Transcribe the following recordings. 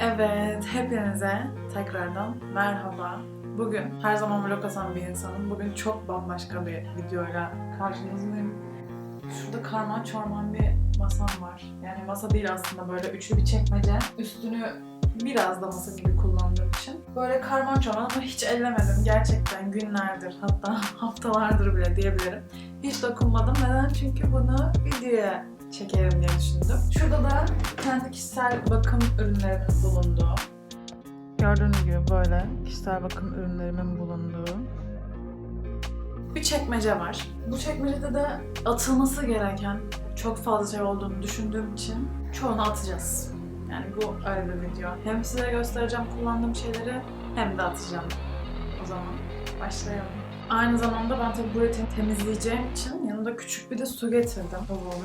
Evet, hepinize tekrardan merhaba. Bugün her zaman vlog atan bir insanım. Bugün çok bambaşka bir videoyla karşınızdayım. Şurada karman çorman bir masam var. Yani masa değil aslında böyle üçlü bir çekmece. Üstünü biraz da masa gibi kullandığım için. Böyle karman çorman ama hiç ellemedim. Gerçekten günlerdir hatta haftalardır bile diyebilirim. Hiç dokunmadım. Neden? Çünkü bunu videoya çekerim diye düşündüm. Şurada da kendi kişisel bakım ürünlerimin bulunduğu. Gördüğünüz gibi böyle kişisel bakım ürünlerimin bulunduğu bir çekmece var. Bu çekmecede de atılması gereken çok fazla şey olduğunu düşündüğüm için çoğunu atacağız. Yani bu öyle bir video. Hem size göstereceğim kullandığım şeyleri hem de atacağım. O zaman başlayalım. Aynı zamanda ben tabii burayı tem- temizleyeceğim için yanımda küçük bir de su getirdim.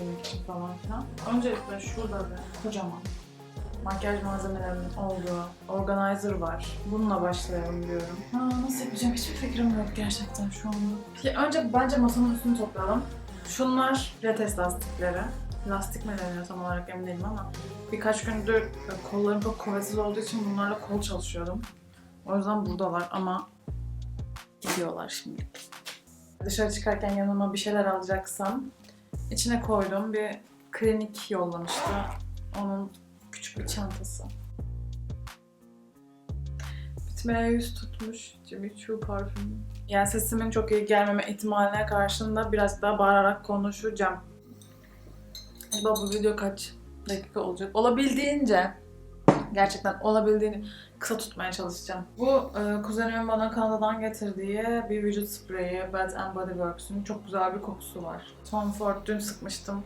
Yemek için falan filan. Öncelikle şurada bir kocaman makyaj malzemelerinin olduğu organizer var. Bununla başlayalım diyorum. Ha, nasıl yapacağım hiçbir fikrim yok gerçekten şu anda. Ya önce bence masanın üstünü toplayalım. Şunlar pilates lastikleri. Lastik mi deniyor tam olarak emin değilim ama birkaç gündür kollarım çok kuvvetsiz olduğu için bunlarla kol çalışıyordum. O yüzden buradalar ama gidiyorlar şimdi. Dışarı çıkarken yanıma bir şeyler alacaksam içine koyduğum bir klinik yollamıştı. Onun küçük bir çantası. Bitmeye yüz tutmuş Jimmy Choo parfümü. Yani sesimin çok iyi gelmeme ihtimaline karşında biraz daha bağırarak konuşacağım. Acaba bu video kaç dakika olacak? Olabildiğince gerçekten olabildiğini kısa tutmaya çalışacağım. Bu e, kuzenimin bana Kanada'dan getirdiği bir vücut spreyi Bath and Body Works'ün çok güzel bir kokusu var. Tom Ford dün sıkmıştım.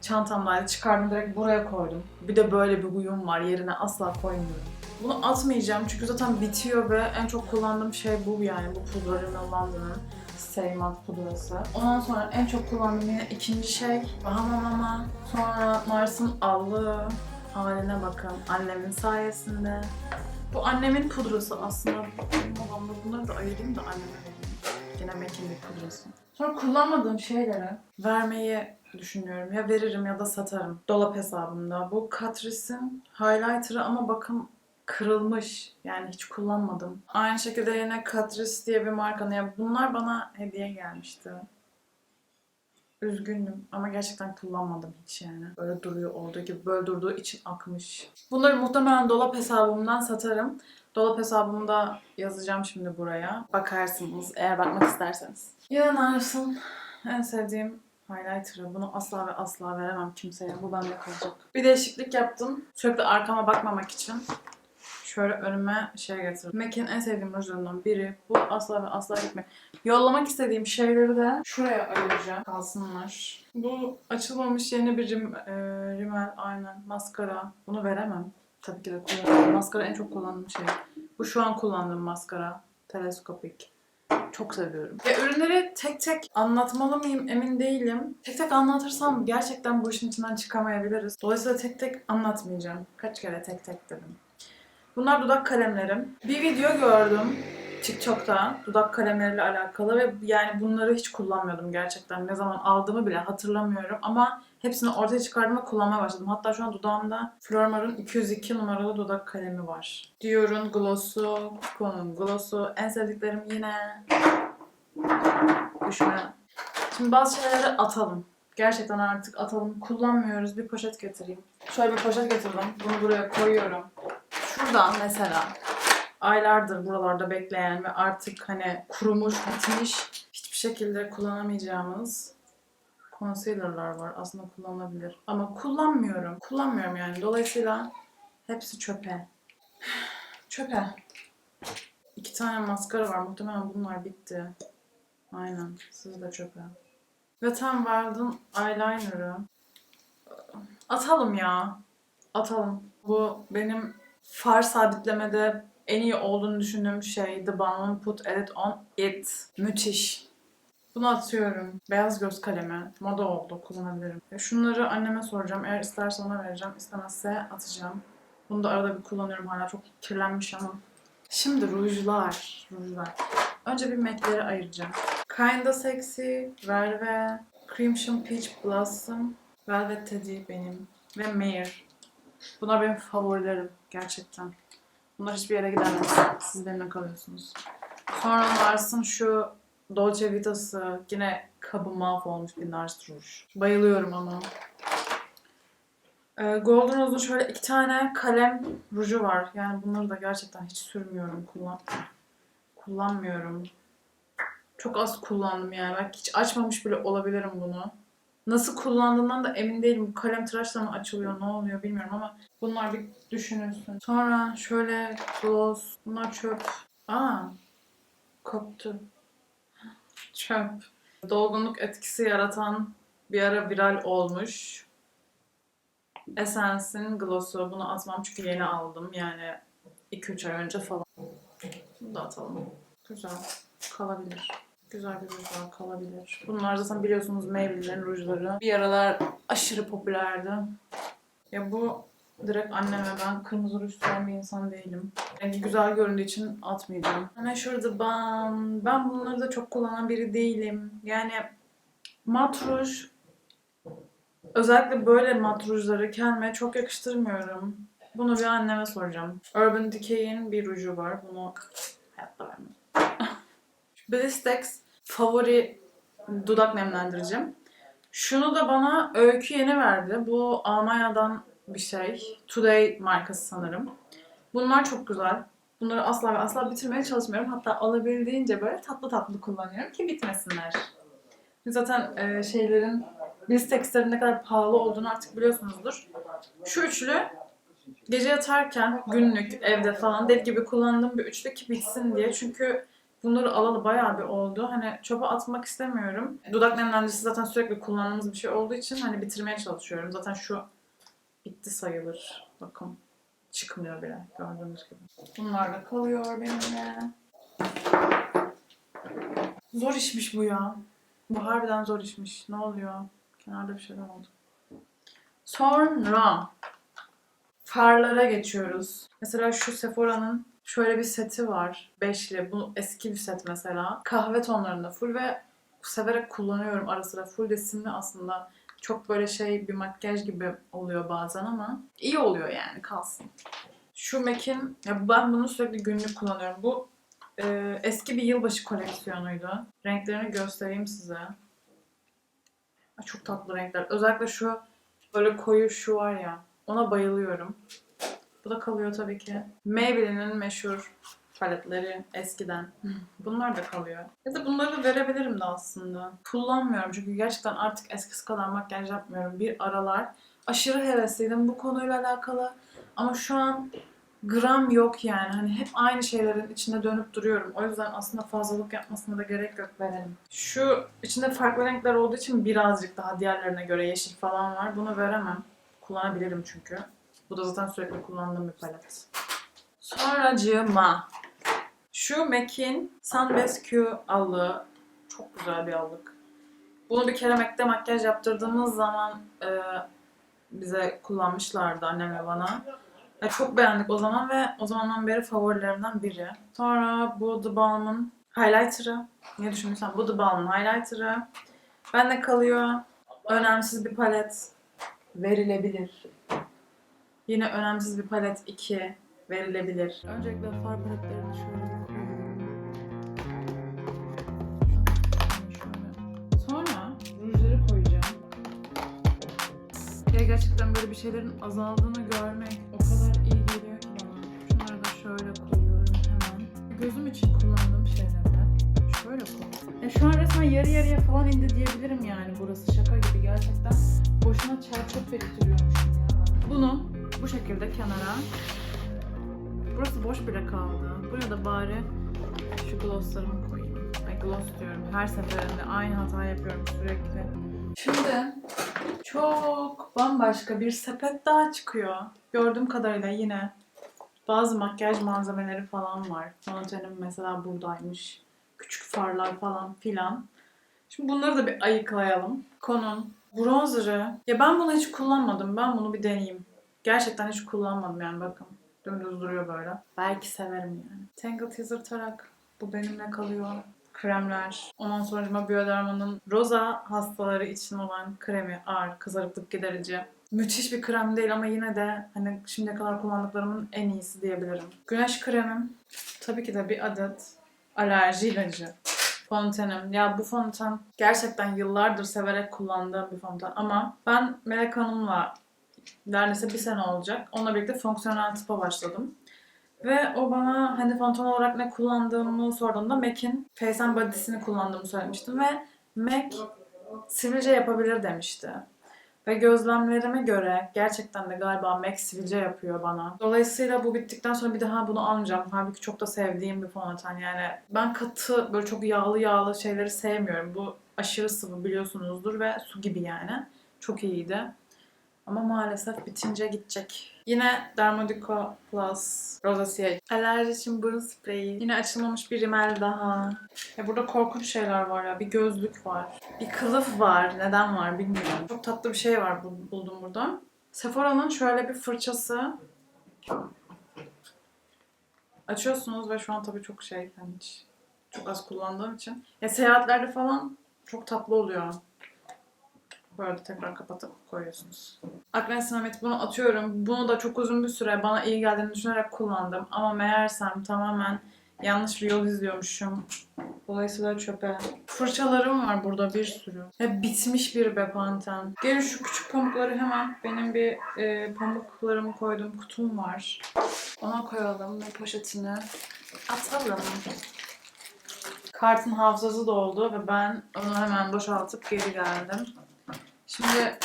Çantamdaydı. Çıkardım direkt buraya koydum. Bir de böyle bir huyum var. Yerine asla koymuyorum. Bunu atmayacağım çünkü zaten bitiyor ve en çok kullandığım şey bu yani. Bu pudra Rimmel Matte pudrası. Ondan sonra en çok kullandığım yine ikinci şey Bahama Mama. Sonra Nars'ın allığı. Haline bakın. Annemin sayesinde. Bu annemin pudrası aslında. Benim odamda bunları da ayırayım da anneme vereyim. Yine Mac'in bir pudrası. Sonra kullanmadığım şeyleri vermeyi düşünüyorum. Ya veririm ya da satarım. Dolap hesabımda. Bu Catrice'in highlighter'ı ama bakın kırılmış. Yani hiç kullanmadım. Aynı şekilde yine Catrice diye bir markanın. Yani bunlar bana hediye gelmişti. Üzgünüm ama gerçekten kullanmadım hiç yani. Böyle duruyor olduğu gibi. Böyle durduğu için akmış. Bunları muhtemelen dolap hesabımdan satarım. Dolap hesabımda yazacağım şimdi buraya. Bakarsınız eğer bakmak isterseniz. Yine Nars'ın en sevdiğim highlighter'ı. Bunu asla ve asla veremem kimseye. Bu bende kalacak. Bir değişiklik yaptım. Sürekli arkama bakmamak için. Şöyle önüme şey getirdim. MAC'in en sevdiğim rujlarından biri. Bu asla ve asla gitme. Yollamak istediğim şeyleri de şuraya ayıracağım. Kalsınlar. Bu açılmamış yeni bir rim, e, rimel aynen. Maskara. Bunu veremem. Tabii ki de kullanıyorum. Maskara en çok kullandığım şey. Bu şu an kullandığım maskara. Teleskopik. Çok seviyorum. Ya ürünleri tek tek anlatmalı mıyım emin değilim. Tek tek anlatırsam gerçekten bu işin içinden çıkamayabiliriz. Dolayısıyla tek tek anlatmayacağım. Kaç kere tek tek dedim. Bunlar dudak kalemlerim. Bir video gördüm TikTok'ta dudak kalemleriyle alakalı ve yani bunları hiç kullanmıyordum gerçekten. Ne zaman aldığımı bile hatırlamıyorum ama hepsini ortaya çıkardım ve kullanmaya başladım. Hatta şu an dudağımda Flormar'ın 202 numaralı dudak kalemi var. Dior'un gloss'u, Kiko'nun gloss'u. En sevdiklerim yine düşme. Şimdi bazı şeyleri atalım. Gerçekten artık atalım. Kullanmıyoruz. Bir poşet getireyim. Şöyle bir poşet getirdim. Bunu buraya koyuyorum. Şuradan mesela aylardır buralarda bekleyen ve artık hani kurumuş, bitmiş, hiçbir şekilde kullanamayacağımız concealer'lar var. Aslında kullanılabilir. Ama kullanmıyorum. Kullanmıyorum yani. Dolayısıyla hepsi çöpe. Çöpe. İki tane maskara var. Muhtemelen bunlar bitti. Aynen. Siz de çöpe. Ve tam Wild'ın eyeliner'ı. Atalım ya. Atalım. Bu benim far sabitlemede en iyi olduğunu düşündüğüm şey The Balm Put Edit On It. Müthiş. Bunu atıyorum. Beyaz göz kalemi. Moda oldu. Kullanabilirim. E, Şunları anneme soracağım. Eğer isterse ona vereceğim. İstemezse atacağım. Bunu da arada bir kullanıyorum hala. Çok kirlenmiş ama. Şimdi rujlar. Rujlar. Önce bir MAC'leri ayıracağım. Kinda Sexy, Velvet, Crimson Peach Blossom, Velvet Teddy benim ve Mayer. Bunlar benim favorilerim gerçekten. Bunlar hiçbir yere gidemez. Siz benimle kalıyorsunuz. Sonra varsın şu Dolce Vita'sı. Yine kabı mahvolmuş bir Rouge. Bayılıyorum ama. Ee, Golden Rose'un şöyle iki tane kalem ruju var. Yani bunları da gerçekten hiç sürmüyorum. Kullan kullanmıyorum. Çok az kullandım yani. Belki hiç açmamış bile olabilirim bunu. Nasıl kullandığımdan da emin değilim. Kalem tıraşla mı açılıyor, ne oluyor bilmiyorum ama bunlar bir düşünülsün. Sonra şöyle gloss. Bunlar çöp. Aa, koptu. Çöp. Dolgunluk etkisi yaratan bir ara viral olmuş. Essence'in gloss'u. Bunu atmam çünkü yeni aldım. Yani 2-3 ay önce falan. Bunu da atalım. Güzel. Kalabilir. Güzel bir rujlar kalabilir. Bunlar zaten biliyorsunuz Maybelline'in rujları. Bir aralar aşırı popülerdi. Ya bu direkt anneme ben kırmızı ruj süren bir insan değilim. Yani güzel göründüğü için atmayacağım. Şurada ben, ben bunları da çok kullanan biri değilim. Yani mat ruj özellikle böyle mat rujları kendime çok yakıştırmıyorum. Bunu bir anneme soracağım. Urban Decay'in bir ruju var. Bunu hayatta vermem. Blistex favori dudak nemlendiricim. Şunu da bana Öykü yeni verdi. Bu Almanya'dan bir şey. Today markası sanırım. Bunlar çok güzel. Bunları asla ve asla bitirmeye çalışmıyorum. Hatta alabildiğince böyle tatlı tatlı kullanıyorum ki bitmesinler. Zaten e, şeylerin Blistex'lerin ne kadar pahalı olduğunu artık biliyorsunuzdur. Şu üçlü gece yatarken günlük evde falan deli gibi kullandığım bir üçlü ki bitsin diye. Çünkü bunları alalı bayağı bir oldu. Hani çöpe atmak istemiyorum. Dudak nemlendiricisi zaten sürekli kullandığımız bir şey olduğu için hani bitirmeye çalışıyorum. Zaten şu bitti sayılır. Bakın çıkmıyor bile gördüğünüz gibi. Bunlar da kalıyor benimle. Zor işmiş bu ya. Bu harbiden zor işmiş. Ne oluyor? Kenarda bir şeyler oldu. Sonra farlara geçiyoruz. Mesela şu Sephora'nın şöyle bir seti var. Beşli. Bu eski bir set mesela. Kahve tonlarında full ve severek kullanıyorum ara sıra. Full resimli aslında. Çok böyle şey bir makyaj gibi oluyor bazen ama iyi oluyor yani kalsın. Şu MAC'in, ya ben bunu sürekli günlük kullanıyorum. Bu e, eski bir yılbaşı koleksiyonuydu. Renklerini göstereyim size. Çok tatlı renkler. Özellikle şu böyle koyu şu var ya. Ona bayılıyorum. Bu da kalıyor tabii ki. Maybelline'in meşhur paletleri eskiden. Bunlar da kalıyor. Ya da bunları da verebilirim de aslında. Kullanmıyorum çünkü gerçekten artık eskisi kadar makyaj yapmıyorum. Bir aralar aşırı hevesliydim bu konuyla alakalı. Ama şu an gram yok yani. Hani hep aynı şeylerin içinde dönüp duruyorum. O yüzden aslında fazlalık yapmasına da gerek yok verelim. Şu içinde farklı renkler olduğu için birazcık daha diğerlerine göre yeşil falan var. Bunu veremem. Kullanabilirim çünkü. Bu da zaten sürekli kullandığım bir palet. Sonracığıma şu MAC'in Sunbest Q allığı. Çok güzel bir allık. Bunu bir kere MAC'te makyaj yaptırdığımız zaman e, bize kullanmışlardı annem ve bana. Ya çok beğendik o zaman ve o zamandan beri favorilerimden biri. Sonra bu The Balm'ın highlighter'ı. Ne düşünürsen bu The Balm'ın highlighter'ı. Bende kalıyor. Önemsiz bir palet. Verilebilir. Yine önemsiz bir palet 2 verilebilir. Öncelikle far paletlerini şöyle. Sonra rujları koyacağım. Ya gerçekten böyle bir şeylerin azaldığını görmek o kadar iyi geliyor ki bana. Şunları da şöyle koyuyorum hemen. Gözüm için kullandığım şeylerden şöyle koy. Ya şu an resmen yarı yarıya falan indi diyebilirim yani burası şaka gibi gerçekten. Boşuna çer çöp ettiriyormuşum ya. Bunu bu şekilde kenara. Burası boş bile kaldı. Buraya da bari şu glosslarımı koyayım. Ay gloss diyorum. Her seferinde aynı hata yapıyorum sürekli. Şimdi çok bambaşka bir sepet daha çıkıyor. Gördüğüm kadarıyla yine bazı makyaj malzemeleri falan var. Fontenim mesela buradaymış. Küçük farlar falan filan. Şimdi bunları da bir ayıklayalım. Konun bronzer'ı. Ya ben bunu hiç kullanmadım. Ben bunu bir deneyeyim. Gerçekten hiç kullanmadım yani bakın. Dümdüz duruyor böyle. Belki severim yani. Tangle Teaser tarak. Bu benimle kalıyor. Kremler. Ondan sonra Bioderma'nın roza hastaları için olan kremi ağır kızarıklık giderici. müthiş bir krem değil ama yine de hani şimdiye kadar kullandıklarımın en iyisi diyebilirim. Güneş kremim tabii ki de bir adet alerji ilacı. Fontenim. Ya bu fonten gerçekten yıllardır severek kullandığım bir fonten ama ben Melek Hanım'la neredeyse bir sene olacak. Onunla birlikte fonksiyonel tıpa başladım. Ve o bana hani fonton olarak ne kullandığımı sorduğunda MAC'in Face and Body'sini kullandığımı söylemiştim ve MAC sivilce yapabilir demişti. Ve gözlemlerime göre gerçekten de galiba MAC sivilce yapıyor bana. Dolayısıyla bu bittikten sonra bir daha bunu almayacağım. Halbuki çok da sevdiğim bir fondöten yani. Ben katı böyle çok yağlı yağlı şeyleri sevmiyorum. Bu aşırı sıvı biliyorsunuzdur ve su gibi yani. Çok iyiydi. Ama maalesef bitince gidecek. Yine Dermodico Plus Rosacea. Alerji için burun spreyi. Yine açılmamış bir rimel daha. Ya burada korkunç şeyler var ya. Bir gözlük var. Bir kılıf var. Neden var bilmiyorum. Çok tatlı bir şey var bu- buldum burada. Sephora'nın şöyle bir fırçası. Açıyorsunuz ve şu an tabii çok şey hani hiç çok az kullandığım için. Ya seyahatlerde falan çok tatlı oluyor. Böyle tekrar kapatıp koyuyorsunuz. Akne Sinamit bunu atıyorum. Bunu da çok uzun bir süre bana iyi geldiğini düşünerek kullandım. Ama meğersem tamamen yanlış bir yol izliyormuşum. Dolayısıyla çöpe. Fırçalarım var burada bir sürü. Ve bitmiş bir Bepanthen. Gelin şu küçük pamukları hemen benim bir e, pamuklarımı koyduğum kutum var. Ona koyalım ve poşetini atalım. Kartın hafızası doldu ve ben onu hemen boşaltıp geri geldim. Şimdi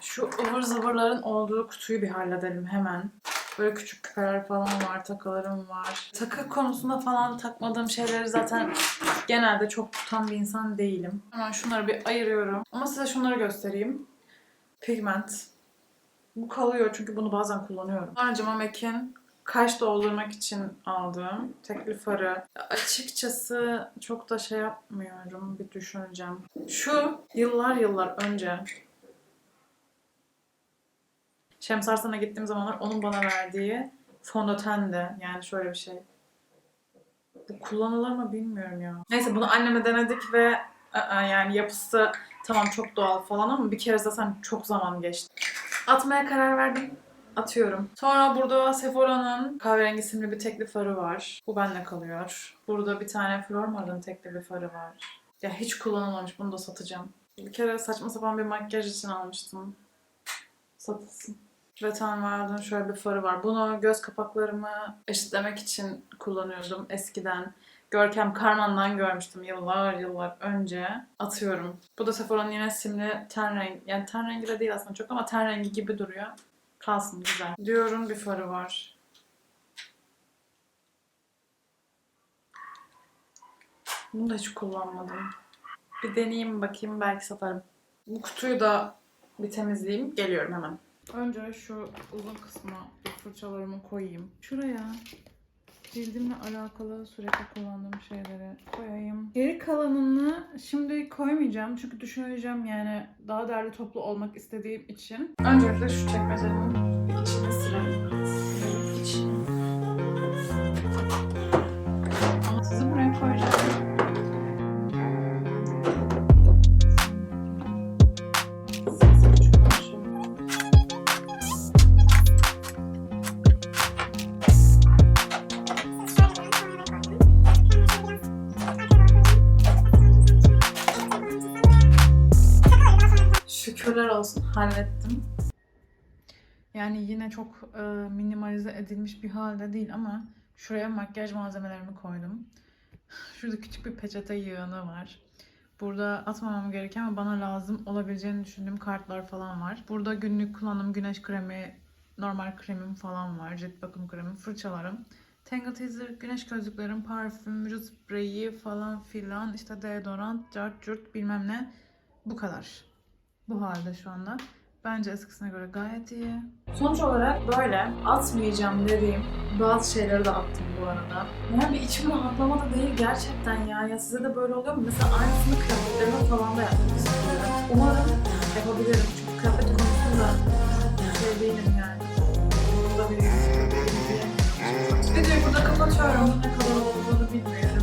şu ıvır zıvırların olduğu kutuyu bir halledelim hemen. Böyle küçük küpeler falan var, takılarım var. Takı konusunda falan takmadığım şeyleri zaten genelde çok tutan bir insan değilim. Hemen şunları bir ayırıyorum. Ama size şunları göstereyim. Pigment. Bu kalıyor çünkü bunu bazen kullanıyorum. Harcama Mac'in kaş doldurmak için aldığım tekli farı. Açıkçası çok da şey yapmıyorum. Bir düşüneceğim. Şu yıllar yıllar önce Şems Arslan'a gittiğim zamanlar onun bana verdiği fondöten de yani şöyle bir şey. Bu kullanılır mı bilmiyorum ya. Neyse bunu anneme denedik ve yani yapısı tamam çok doğal falan ama bir kere zaten çok zaman geçti. Atmaya karar verdim. Atıyorum. Sonra burada Sephora'nın kahverengi simli bir tekli farı var. Bu bende kalıyor. Burada bir tane Flormar'ın tekli bir farı var. Ya hiç kullanılmamış. Bunu da satacağım. Bir kere saçma sapan bir makyaj için almıştım. Satılsın. Wet n Wild'ın şöyle bir farı var. Bunu göz kapaklarımı eşitlemek için kullanıyordum eskiden. Görkem Karman'dan görmüştüm yıllar yıllar önce. Atıyorum. Bu da Sephora'nın yine simli ten rengi. Yani ten rengi de değil aslında çok ama ten rengi gibi duruyor. Kalsın güzel. Diyorum bir farı var. Bunu da hiç kullanmadım. Bir deneyeyim bakayım belki satarım. Bu kutuyu da bir temizleyeyim. Geliyorum hemen. Önce şu uzun kısma fırçalarımı koyayım. Şuraya cildimle alakalı sürekli kullandığım şeyleri koyayım. Geri kalanını şimdi koymayacağım çünkü düşüneceğim yani daha değerli toplu olmak istediğim için. Öncelikle şu çekmecelerin Yani yine çok e, minimalize edilmiş bir halde değil ama şuraya makyaj malzemelerimi koydum. Şurada küçük bir peçete yığını var. Burada atmamam gereken ama bana lazım olabileceğini düşündüğüm kartlar falan var. Burada günlük kullandığım güneş kremi, normal kremim falan var. Cilt bakım kremi, fırçalarım. Tangle Teaser, güneş gözlüklerim, parfüm, vücut spreyi falan filan. işte deodorant, cart curt bilmem ne. Bu kadar. Bu halde şu anda. Bence eskisine göre gayet iyi. Sonuç olarak böyle atmayacağım dediğim bazı şeyleri de attım bu arada. Yani bir içim rahatlama da değil gerçekten ya. Ya size de böyle oluyor mu? Mesela aynısını kıyafetlerime falan da yapmak istiyorum. Umarım yapabilirim. Çünkü kıyafet konusunda şey değilim yani. Burada bir Videoyu burada kapatıyorum. Ne kadar olduğunu bilmiyorum.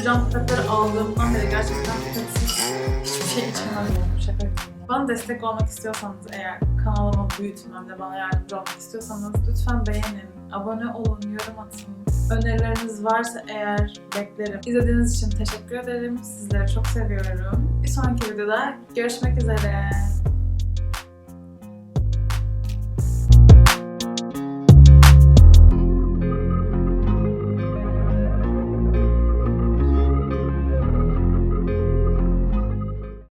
Eğlenmişsiniz. Şu cam pipetleri aldığımdan beri gerçekten pipetsiz şey içemem. Şaka. Bana destek olmak istiyorsanız eğer kanalımı büyütmemde bana yardımcı olmak istiyorsanız lütfen beğenin, abone olun, yorum atın. Önerileriniz varsa eğer beklerim. İzlediğiniz için teşekkür ederim. Sizleri çok seviyorum. Bir sonraki videoda görüşmek üzere.